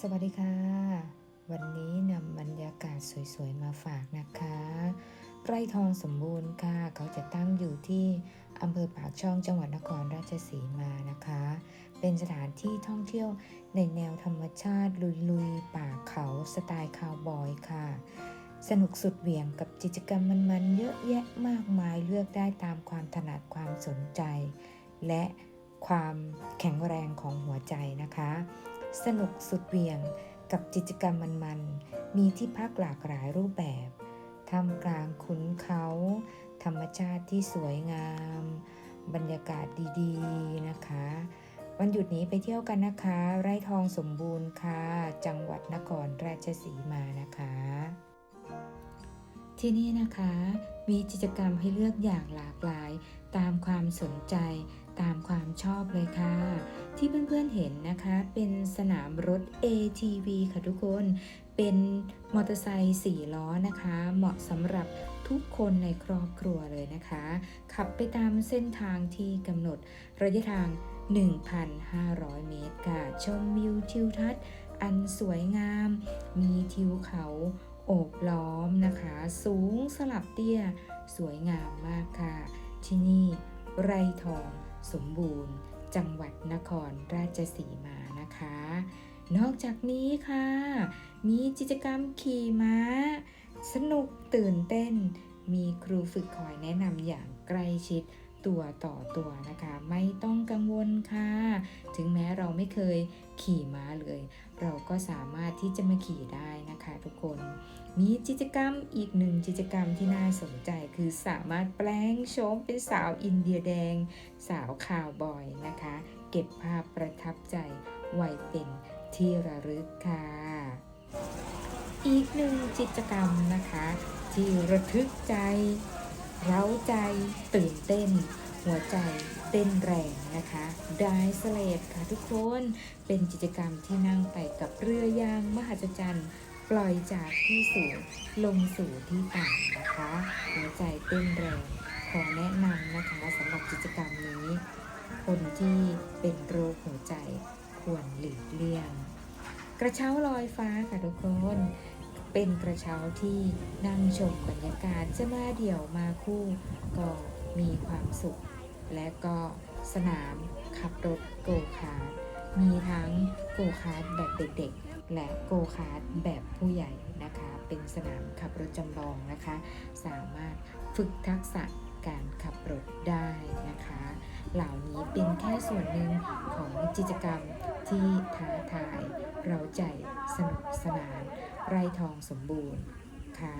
สวัสดีค่ะ วันนี้นำบรรยากาศสวยๆ มาฝากนะคะ ไร่ทองสมบูรณ์ค่ะ เขาจะตั้งอยู่ที่อำเภอปากช่องจังหวัดนครราชสีมานะคะ เป็นสถานที่ท่องเที่ยวในแนวธรรมชาติลุยๆ ป่าเขาสไตล์คาวบอยค่ะ สนุกสุดเหวี่ยงกับกิจกรรมมันๆ เยอะแยะมากมายเลือกได้ตามความถนัดความสนใจ และความแข็งแรงของหัวใจนะคะ สนุกสุดเวี่ยงกับกิจกรรมมันๆ มีที่พักหลากหลายรูปแบบท่ามกลางขุนเขา ธรรมชาติที่สวยงาม บรรยากาศดีๆนะคะ วันหยุดนี้ไปเที่ยวกันนะคะ ไร่ทองสมบูรณ์ค่ะ จังหวัดนครราชสีมานะคะ ที่นี่นะคะ มีกิจกรรมให้เลือกอย่างหลากหลายตามความสนใจ ตามความชอบเลยค่ะ ที่เพื่อนๆเห็นนะคะ เป็นสนามรถ ATV ค่ะทุกคน เป็นมอเตอร์ไซค์4ล้อนะคะ เหมาะสำหรับทุกคนในครอบครัวเลยนะคะ ขับไปตามเส้นทางที่กำหนดระยะทาง 1,500 เมตรค่ะ ชมวิวทิวทัศน์อันสวยงาม มีทิวเขาโอบล้อมนะคะ สูงสลับเตี้ย สวยงามมากค่ะ ที่นี่ ไรทองสมบูรณ์ จังหวัดนครราชสีมานะคะ นอกจากนี้ค่ะ มีกิจกรรมขี่ม้า สนุกตื่นเต้น มีครูฝึกคอยแนะนำอย่างใกล้ชิด ตัวต่อตัวนะคะ ไม่ต้องกังวลค่ะ ถึงแม้เราไม่เคยขี่ม้าเลย เราก็สามารถที่จะมาขี่ได้นะคะ ทุกคนมีกิจกรรมอีกหนึ่งกิจกรรมที่น่าสนใจคือสามารถแปลงโฉมเป็นสาวอินเดียแดง สาวคาวบอยนะคะ เก็บภาพประทับใจไว้เป็นที่ระลึกค่ะ อีกหนึ่งกิจกรรมนะคะ ที่ระทึกใจ เร้าใจตื่นเต้น หัวใจเต้นแรงนะคะได้สเลดค่ะทุกคนเป็นกิจกรรมที่นั่งไปกับเรือยางมหัศจรรย์ ปล่อยจากที่สูงลงสู่ที่ต่ำนะคะ หัวใจเต้นแรงขอแนะนำนะคะสำหรับกิจกรรมนี้ คนที่เป็นโรคหัวใจควรหลีกเลี่ยง กระเช้าลอยฟ้าค่ะทุกคนเป็นกระเช้าที่นั่งชมบรรยากาศจะมาเดี่ยวมาคู่ก็มีความสุข และก็สนามขับรถโกคาร์ทมีทั้งโกคาร์ทแบบเด็กๆ และโกคาร์ทแบบผู้ใหญ่นะคะ เป็นสนามขับรถจำลองนะคะ สามารถฝึกทักษะการขับรถได้นะคะ เหล่านี้เป็นแค่ส่วนหนึ่งของกิจกรรมที่ท้าทายเราใจสนุกสนาน ไร่ทองสมบูรณ์ค่ะ